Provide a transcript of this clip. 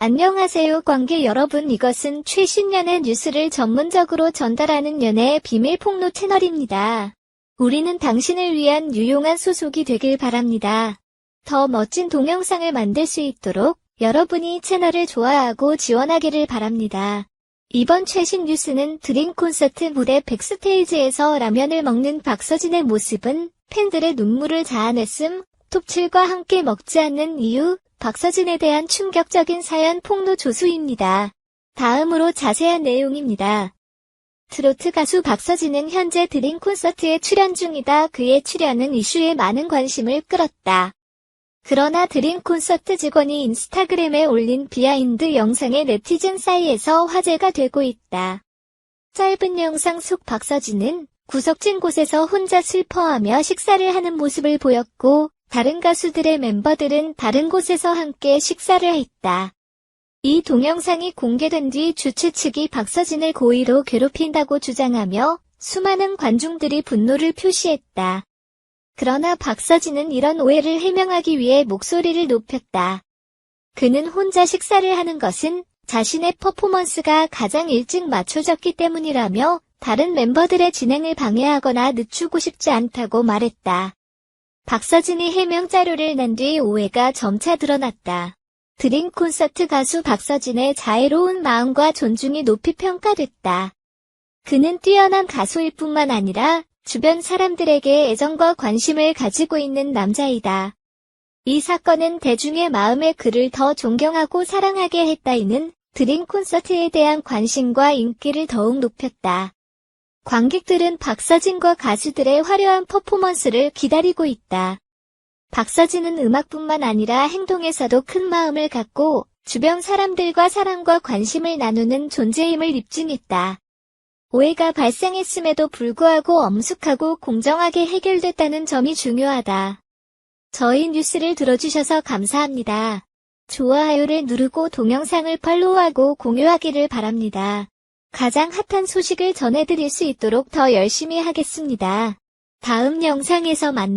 안녕하세요 관계 여러분 이것은 최신 연애 뉴스를 전문적으로 전달하는 연애 비밀 폭로 채널입니다. 우리는 당신을 위한 유용한 소속이 되길 바랍니다. 더 멋진 동영상을 만들 수 있도록 여러분이 채널을 좋아하고 지원하기를 바랍니다. 이번 최신 뉴스는 드림 콘서트 무대 백스테이지에서 라면을 먹는 박서진의 모습은 팬들의 눈물을 자아냈음, 톱7과 함께 먹지 않는 이유, 박서진에 대한 충격적인 사연 폭로 조수입니다. 다음으로 자세한 내용입니다. 트로트 가수 박서진은 현재 드림 콘서트에 출연 중이다. 그의 출연은 이슈에 많은 관심을 끌었다. 그러나 드림 콘서트 직원이 인스타그램에 올린 비하인드 영상에 네티즌 사이에서 화제가 되고 있다. 짧은 영상 속 박서진은 구석진 곳에서 혼자 슬퍼하며 식사를 하는 모습을 보였고, 다른 가수들의 멤버들은 다른 곳에서 함께 식사를 했다. 이 동영상이 공개된 뒤 주최 측이 박서진을 고의로 괴롭힌다고 주장하며 수많은 관중들이 분노를 표시했다. 그러나 박서진은 이런 오해를 해명하기 위해 목소리를 높였다. 그는 혼자 식사를 하는 것은 자신의 퍼포먼스가 가장 일찍 맞춰졌기 때문이라며 다른 멤버들의 진행을 방해하거나 늦추고 싶지 않다고 말했다. 박서진이 해명 자료를 낸 뒤 오해가 점차 드러났다. 드림 콘서트 가수 박서진의 자애로운 마음과 존중이 높이 평가됐다. 그는 뛰어난 가수일 뿐만 아니라 주변 사람들에게 애정과 관심을 가지고 있는 남자이다. 이 사건은 대중의 마음에 그를 더 존경하고 사랑하게 했다이는 드림 콘서트에 대한 관심과 인기를 더욱 높였다. 관객들은 박서진과 가수들의 화려한 퍼포먼스를 기다리고 있다. 박서진은 음악뿐만 아니라 행동에서도 큰 마음을 갖고 주변 사람들과 사랑과 관심을 나누는 존재임을 입증했다. 오해가 발생했음에도 불구하고 엄숙하고 공정하게 해결됐다는 점이 중요하다. 저희 뉴스를 들어주셔서 감사합니다. 좋아요를 누르고 동영상을 팔로우하고 공유하기를 바랍니다. 가장 핫한 소식을 전해드릴 수 있도록 더 열심히 하겠습니다. 다음 영상에서 만나